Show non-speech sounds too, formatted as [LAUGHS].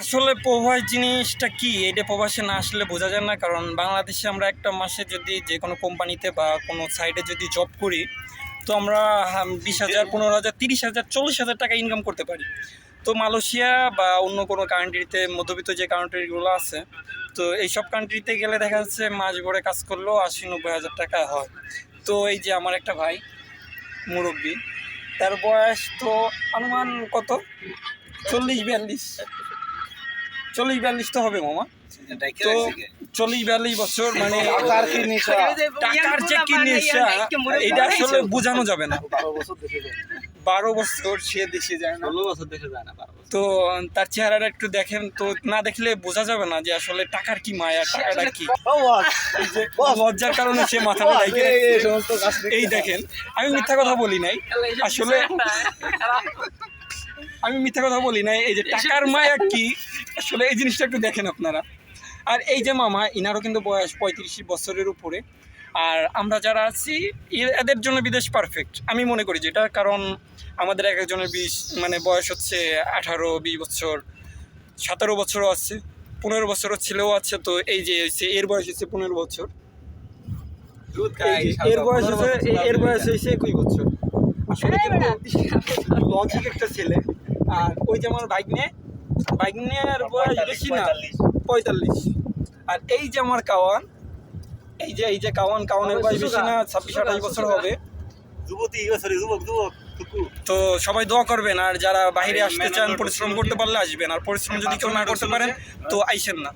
আসলে প্রবাস জিনিসটা কি? এটা প্রবাসে না আসলে বোঝা যায় না। কারণ বাংলাদেশে আমরা একটা মাসে যদি যে কোনো কোম্পানিতে বা কোনো সাইডে যদি জব করি, তো আমরা বিশ হাজার, পনেরো হাজার, তিরিশ হাজার, চল্লিশ হাজার টাকা ইনকাম করতে পারি। তো মালয়েশিয়া বা অন্য কোনো কান্ট্রিতে মধ্যবিত্ত যে কান্ট্রিগুলো আছে, তো এইসব কান্ট্রিতে গেলে দেখা যাচ্ছে মাস ভরে কাজ করলেও আশি, নব্বই হাজার টাকা হয়। তো এই যে আমার একটা ভাই, মুরব্বী, তার বয়স তো, অনুমান কত? চল্লিশ, বিয়াল্লিশ। চল্লিশ বিয়াল্লিশ তো হবে মামা। তো চল্লিশ বিয়াল্লিশ বছর মানে [LAUGHS] টাকার কি নেশা? টাকার যে কি নেশা এটা আসলে বোঝানো যাবে না। বারো বছর দেশে যায়। বারো বছর সে দেশে যায় না। বছর দেশে যায় না তো তার চেহারাটা একটু দেখেন তো না দেখলে বোঝা যাবে না যে আসলে টাকার কি মায়া টাকাটা কি? এই লজ্জার কারণে সে মাথাটা ডাইকে এই সমস্ত কাজ দেখতে এই দেখেন আমি মিথ্যা কথা বলি নাই। আসলে আমি মিথ্যা কথা বলি নাই এই যে টাকার মায়া কি? আসলে এই জিনিসটা একটু দেখেন আপনারা। আর এই যে মামা ইনারও কিন্তু বয়স পঁয়ত্রিশ বছরের উপরে। আর আমরা যারা আছি এদের জন্য বিদেশ পারফেক্ট আমি মনে করি যেটা কারণ আমাদের এক একজনের বিশ মানে বয়স হচ্ছে আঠারো বিশ বছর সতেরো বছরও আছে পনেরো বছরও ছেলেও আছে তো এই যে হচ্ছে এর বয়স হচ্ছে পনেরো বছর। এর বয়স হচ্ছে এর বয়স হয়েছে একুশ বছর। আসলে কিন্তু লজিক একটা ছেলে। আর ওই যে আমার বাইক নিয়ে আর বয়স বেশি না পঁয়তাল্লিশ। আর এই যে আমার কাওয়ান এই যে এই যে কাওয়ান কাওয়ানের বয়স বেশি না ছাব্বিশ আঠাশ বছর হবে। যুবতী সরি যুবক যুবক তো সবাই দোয়া করবেন আর যারা বাইরে আসতে চান পরিশ্রম করতে পারলে আসবেন আর পরিশ্রম যদি কেউ না করতে পারেন তো আইসেন না।